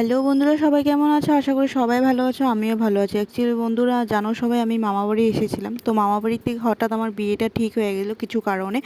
Hello বন্ধুরা, সবাই কেমন আছো? আশা করি সবাই ভালো আছো, আমিও ভালো আছি। অ্যাকচুয়ালি বন্ধুরা, জানো সবাই, আমি মামা বাড়ি এসেছিলাম। তো মামা বাড়ির থেকে হঠাৎ আমার বিয়েটা ঠিক হয়ে গেলো কিছু কারণে।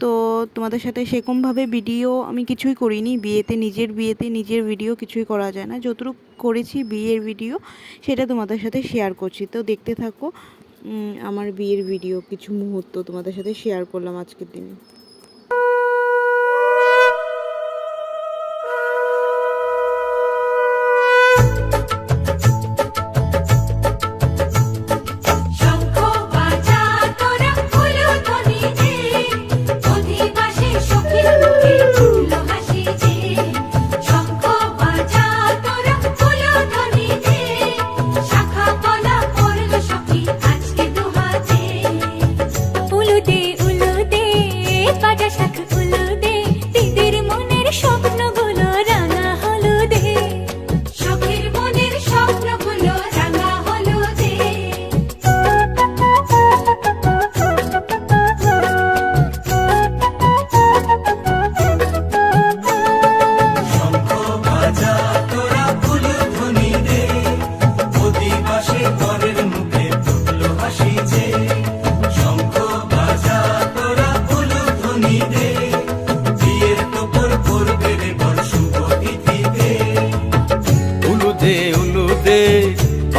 তো তোমাদের সাথে সেরকমভাবে ভিডিও আমি কিছুই করিনি। বিয়েতে, নিজের বিয়েতে নিজের ভিডিও কিছুই করা যায় না। যতটুকু করেছি বিয়ের ভিডিও সেটা তোমাদের সাথে শেয়ার করছি। তো দেখতে থাকো আমার বিয়ের ভিডিও কিছু মুহূর্ত তোমাদের সাথে শেয়ার করলাম আজকের দিনে।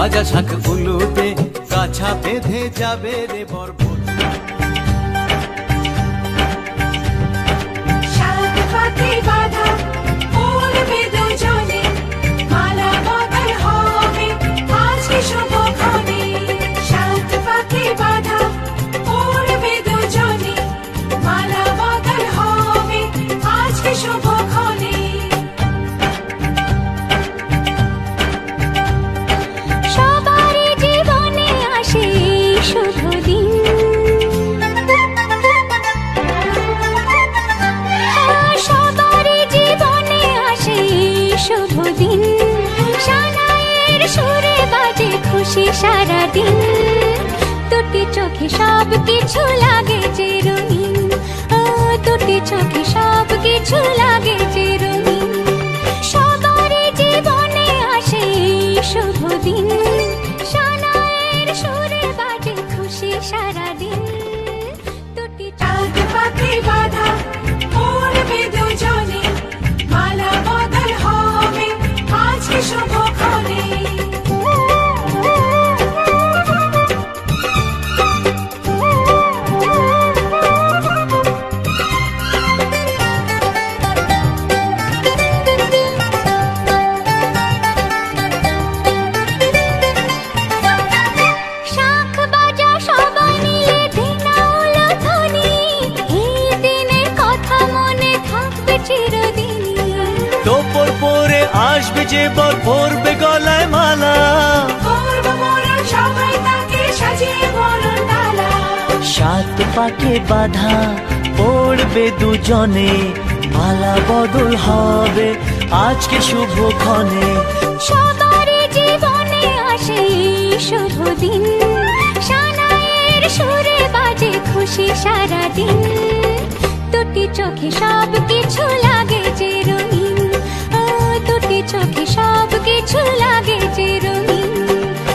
বাজা শাক উলুদে কাছা বেঁধে যাবে রে বরবত খুশি সারা দিন দুটি চোখে সব কিছু লাগে যে রঙিন। ও, দুটি চোখে সব কিছু লাগে যে রঙিন। সবারই জীবনে আসে শুভ দিন। সানাইয়ের সুরে বাজে খুশি সারা দিন দুটি চাঁদ পাখি বাঁধা বর পরবে গলায় মালা। সাত পাকে বাধা পড়বে দুজনে মালা বদল হবে আজকে শুভ ক্ষণে। সবারই জীবনে আসে শুভ দিন। সানাইয়ের সুরে বাজে খুশি সারা দিন দুটি চোখে সব কিছু লাগে চোখে সব কিছু লাগে যে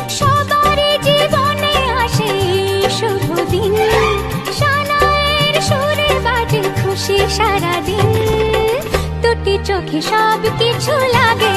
সবারই জীবনে আসে শুভ দিন। সানায়ের সুরে বাজে খুশি সারাদিন। দুটি চোখে সব কিছু লাগে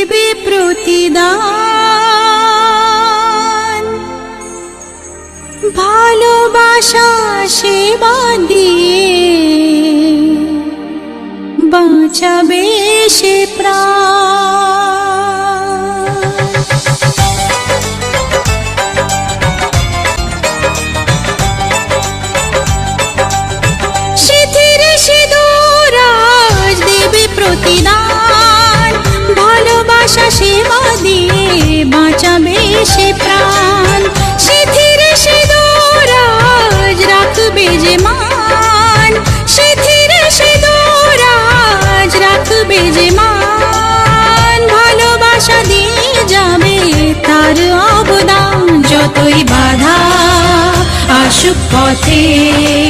দেবে প্রতিদান। ভালোবাসা সেবা দিয়ে বাঁচাবে সে প্রাণ। সে প্রাণ সিথির সিঁদুর আজ রাখবে যে মান সিথির সিঁদুর আজ রাখবে যে মান। ভালোবাসা দিয়ে যাবে তার অবদান, যতই বাধা আসুক পথে।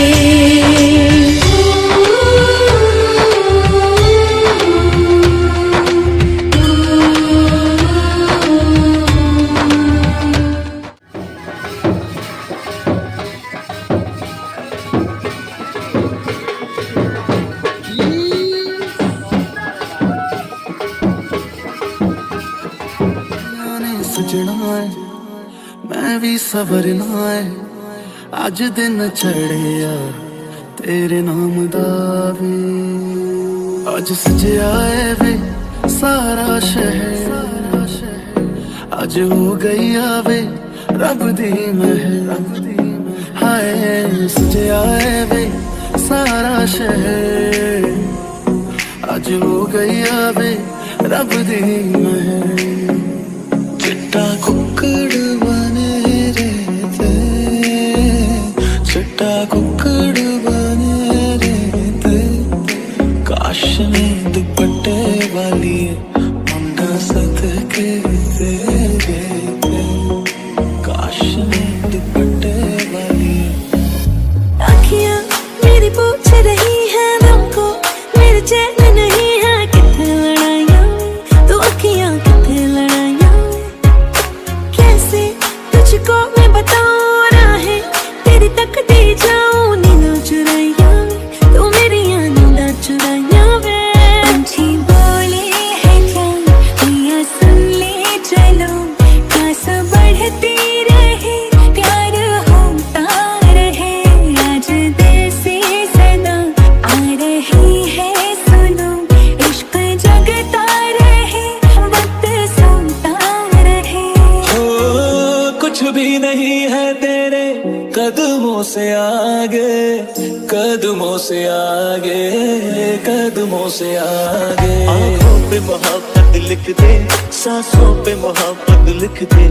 ਮੈਂ ਵੀ ਸਬਰਨਾ ਹੈ ਅੱਜ ਦਿਨ ਚੜਿਆ ਤੇਰੇ ਨਾਮ ਦਾ ਵੀ ਅੱਜ ਸਜਿਆ ਹੈ ਵੇ ਸਾਰਾ ਸ਼ਹਿਰ ਅੱਜ ਹੋ ਗਈ ਆਵੇ ਰੱਬ ਦੀ ਮਹਿਰ ਹਾਏ ਸਜਿਆ ਹੈ ਵੇ ਸਾਰਾ ਸ਼ਹਿਰ ਅੱਜ ਹੋ ਗਈ ਆਵੇ ਰੱਬ ਦੀ ਮਹਿਰ ਚਿੱਟਾ ਕੁੱਕੜ do do दे सांसों पे मोहब्बत लिख दे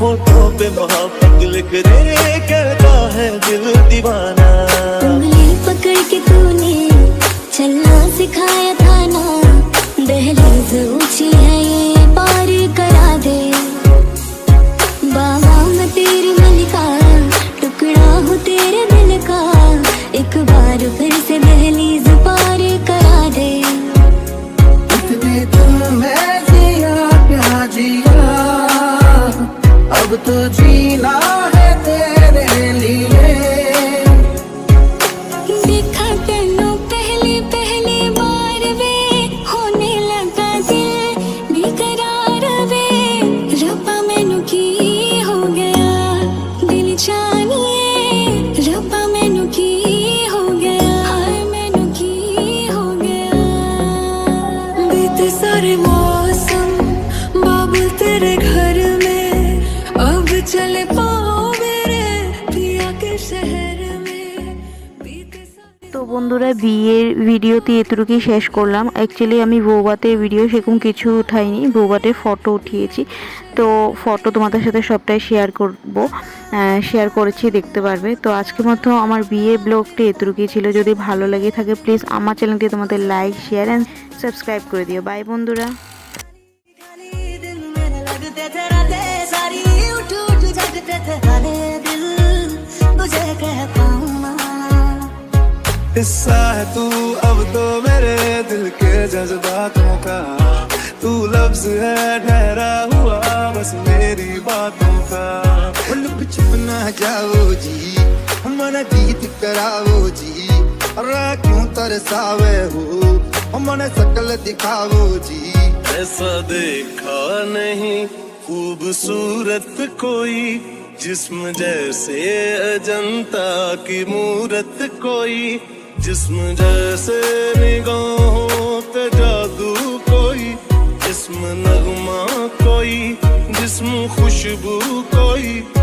होठों पे मोहब्बत लिख दे कहता है दिल दीवाना। उंगली पकड़ के तूने चलना सिखाया था ना। दहलीज ऊँची है। বন্ধুরা বিয়ের ভিডিওতে এতটুকুই শেষ করলাম অ্যাকচুয়ালি আমি বৌবাতে ভিডিও সেরকম কিছু উঠাইনি বৌবাতে ফটো উঠিয়েছি তো ফটো তোমাদের সাথে সবটাই শেয়ার করব শেয়ার করেছি দেখতে পারবে তো আজকের মতো আমার বিয়ে ব্লগটি এতটুকুই ছিল যদি ভালো লাগে থাকে প্লিজ আমার চ্যানেলটি তোমাদের লাইক শেয়ার অ্যান্ড সাবস্ক্রাইব করে দিও বাই বন্ধুরা दिल मेरे हिस्सा है तू अब तो मेरे दिल के जज्बातों का। तू लफ्ज है ठहरा हुआ बस मेरी बातों का। छुप ना जाओ जी मन गीत कराओ जी। अरे क्यों तरसावे हो मन सकल दिखाओ जी। ऐसा देखा नहीं खूबसूरत कोई जिस्म जैसे अजंता की मूरत कोई। जिस्म जैसे निगाहों पे जादू कोई जिसम नगमा कोई जिसम खुशबू कोई।